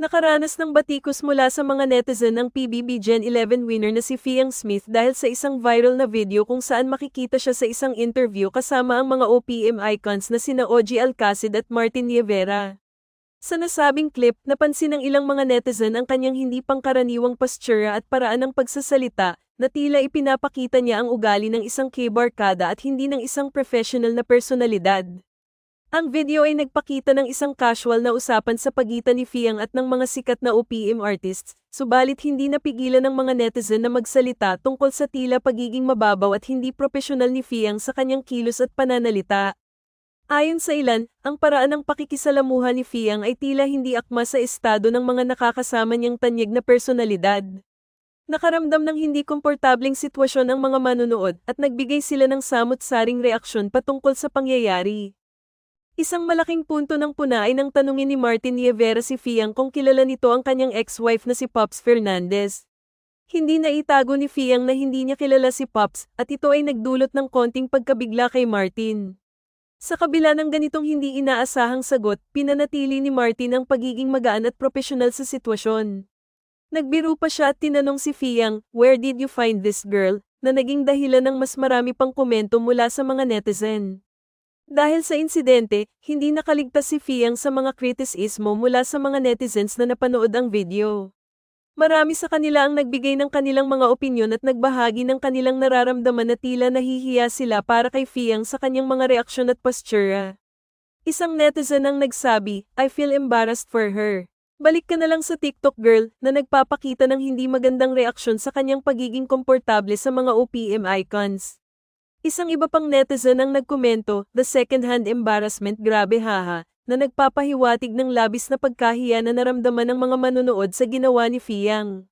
Nakaranas ng batikos mula sa mga netizen ang PBB Gen 11 winner na si Fiang Smith dahil sa isang viral na video kung saan makikita siya sa isang interview kasama ang mga OPM icons na sina Ogie Alcacid at Martin Nievera. Sa nasabing clip, napansin ng ilang mga netizen ang kanyang hindi pangkaraniwang postura at paraan ng pagsasalita, na tila ipinapakita niya ang ugali ng isang keyboardkada at hindi ng isang professional na personalidad. Ang video ay nagpakita ng isang casual na usapan sa pagitan ni Fiang at ng mga sikat na OPM artists, subalit hindi napigilan ng mga netizen na magsalita tungkol sa tila pagiging mababaw at hindi profesional ni Fiang sa kanyang kilos at pananalita. Ayon sa ilan, ang paraan ng pakikisalamuha ni Fiang ay tila hindi akma sa estado ng mga nakakasama niyang tanyag na personalidad. Nakaramdam ng hindi komportableng sitwasyon ang mga manunood at nagbigay sila ng samot-saring reaksyon patungkol sa pangyayari. Isang malaking punto ng puna ay nang tanungin ni Martin Nievera si Fiang kung kilala nito ang kanyang ex-wife na si Pops Fernandez. Hindi na itago ni Fiang na hindi niya kilala si Pops at ito ay nagdulot ng konting pagkabigla kay Martin. Sa kabila ng ganitong hindi inaasahang sagot, pinanatili ni Martin ang pagiging magaan at propesyonal sa sitwasyon. Nagbiro pa siya at tinanong si Fiang, where did you find this girl, na naging dahilan ng mas marami pang komento mula sa mga netizen. Dahil sa insidente, hindi nakaligtas si Fiang sa mga kritisismo mula sa mga netizens na napanood ang video. Marami sa kanila ang nagbigay ng kanilang mga opinyon at nagbahagi ng kanilang nararamdaman na tila nahihiya sila para kay Fiang sa kanyang mga reaksyon at postura. Isang netizen ang nagsabi, I feel embarrassed for her. Balik ka na lang sa TikTok girl na nagpapakita ng hindi magandang reaksyon sa kanyang pagiging komportable sa mga OPM icons. Isang iba pang netizen ang nagkomento, the second-hand embarrassment grabe haha, na nagpapahiwatig ng labis na pagkahiya na naramdaman ng mga manunood sa ginawa ni Fiang.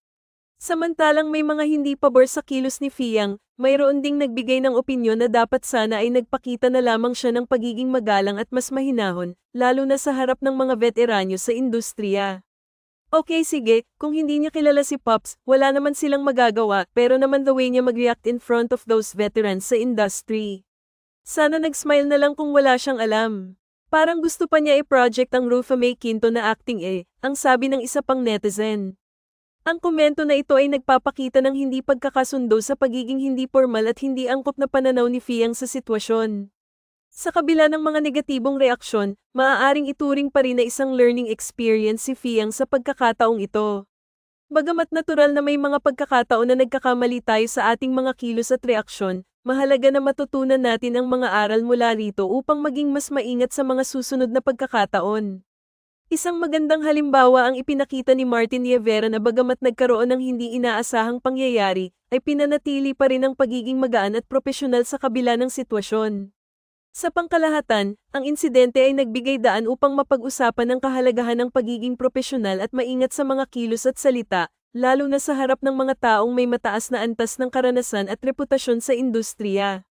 Samantalang may mga hindi pabor sa kilos ni Fiang, mayroon ding nagbigay ng opinyon na dapat sana ay nagpakita na lamang siya ng pagiging magalang at mas mahinahon, lalo na sa harap ng mga veteranyo sa industriya. Okay sige, kung hindi niya kilala si Pops, wala naman silang magagawa, pero naman the way niya mag-react in front of those veterans sa industry. Sana nag-smile na lang kung wala siyang alam. Parang gusto pa niya i-project ang Rufa May Quinto na acting eh, ang sabi ng isa pang netizen. Ang komento na ito ay nagpapakita ng hindi pagkakasundo sa pagiging hindi formal at hindi angkop na pananaw ni Fiang sa sitwasyon. Sa kabila ng mga negatibong reaksyon, maaaring ituring pa rin na isang learning experience si Fiang sa pagkakataong ito. Bagamat natural na may mga pagkakataon na nagkakamali tayo sa ating mga kilos at reaksyon, mahalaga na matutunan natin ang mga aral mula rito upang maging mas maingat sa mga susunod na pagkakataon. Isang magandang halimbawa ang ipinakita ni Martin Nievera na bagamat nagkaroon ng hindi inaasahang pangyayari, ay pinanatili pa rin ang pagiging magaan at propesyonal sa kabila ng sitwasyon. Sa pangkalahatan, ang insidente ay nagbigay daan upang mapag-usapan ang kahalagahan ng pagiging propesyonal at maingat sa mga kilos at salita, lalo na sa harap ng mga taong may mataas na antas ng karanasan at reputasyon sa industriya.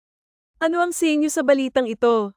Ano ang sa inyo sa balitang ito?